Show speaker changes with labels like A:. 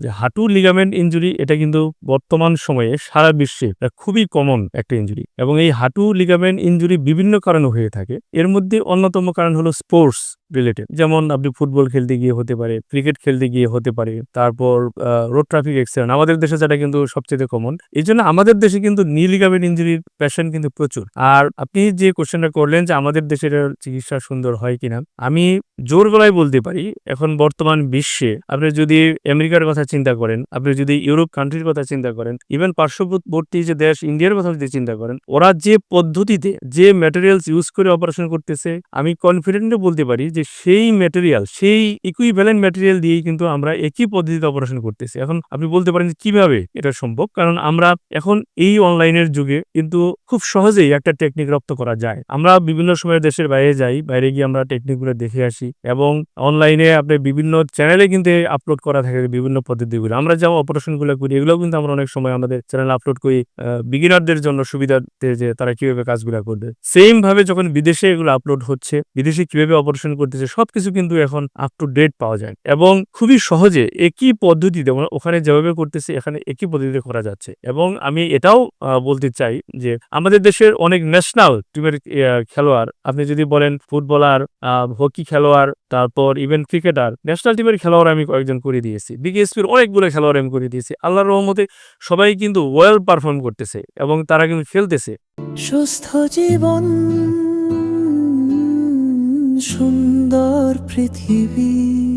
A: যে হাঁটু ligament injury এটা কিন্তু বর্তমান সময়ে সারা বিশ্বে খুবই কমন একটা ইঞ্জুরি এবং এই হাঁটু লিগামেন্ট ইঞ্জুরি বিভিন্ন কারণে হয়ে থাকে। এর মধ্যে অন্যতম কারণ হলো স্পোর্টস রিলেটেড যেমন আপনি ফুটবল খেলতে গিয়ে হতে পারে, ক্রিকেট খেলতে গিয়ে হতে পারে, তারপর রোড ট্রাফিক অ্যাক্সিডেন্ট আমাদের দেশে যেটা কিন্তু সবচেয়ে কমন এই জন্য আমাদের দেশে কিন্তু নি ইঞ্জুরির পেশেন্ট কিন্তু প্রচুর। আর আপনি যে কোশ্চেনটা করলেন যে আমাদের দেশের চিকিৎসা সুন্দর হয় কিনা, আমি জোর গলায় বলতে পারি, এখন বর্তমান বিশ্বে আপনি যদি আমেরিকার কথা চিন্তা করেন, আপনি যদি ইউরোপ কান্ট্রির কথা চিন্তা করেন ইভেন পার্শ্ববর্তী যে দেশ ইন্ডিয়ার কথা যদি চিন্তা করেন, ওরা যে পদ্ধতিতে যে ম্যাটেরিয়ালস ইউজ করে অপারেশন করতেছে, আমি কনফিডেন্টলি বলতে পারি যে সেই ম্যাটেরিয়াল সেই ইকুইভ্যালেন্ট ম্যাটেরিয়াল দিয়েই কিন্তু আমরা একই পদ্ধতিতে অপারেশন করতেছি। এখন আপনি বলতে পারেন যে কীভাবে এটা সম্ভব? কারণ আমরা এখন এই অনলাইনের যুগে কিন্তু খুব সহজেই একটা টেকনিক রপ্ত করা যায়। আমরা বিভিন্ন সময় দেশের বাইরে যাই, বাইরে গিয়ে আমরা টেকনিকগুলো দেখে আসি এবং অনলাইনে আপনি বিভিন্ন চ্যানেলে কিন্তু আপলোড করা থাকে বিভিন্ন পদ্ধতিগুলো। আমরা যা অপারেশনগুলো করি এগুলো কিন্তু আমরা অনেক সময় আমাদের চ্যানেল আপলোড করি বিগিনারদের জন্য সুবিধাতে যে তারা কীভাবে কাজগুলো করবে। সেম ভাবে যখন বিদেশে এগুলো আপলোড হচ্ছে, বিদেশে কীভাবে অপারেশন করতেছে সবকিছু কিন্তু এখন আপ টু ডেট পাওয়া যায়। এবং খুবই সহজে একই পদ্ধতিতে ওখানে যেভাবে করতেছে, এখানে একই পদ্ধতিতে করা যাচ্ছে। এবং আমি এটাও বলতে চাই যে আমাদের দেশের অনেক ন্যাশনাল টিমের খেলোয়াড়, আপনি যদি বলেন ফুটবলার হকি খেলোয়াড়, তারপর ইভেন ক্রিকেটার ন্যাশনাল টিমের খেলোয়াড় আমি কয়েকজন করে দিয়েছি। বিকেএসপির অনেকগুলো খেলোয়াড় আমি করে দিয়েছি। আল্লাহর রহমতে সবাই কিন্তু ওয়েল পারফর্ম করতেছে এবং তারা কিন্তু খেলতেছে।
B: সুস্থ জীবন পৃথিবী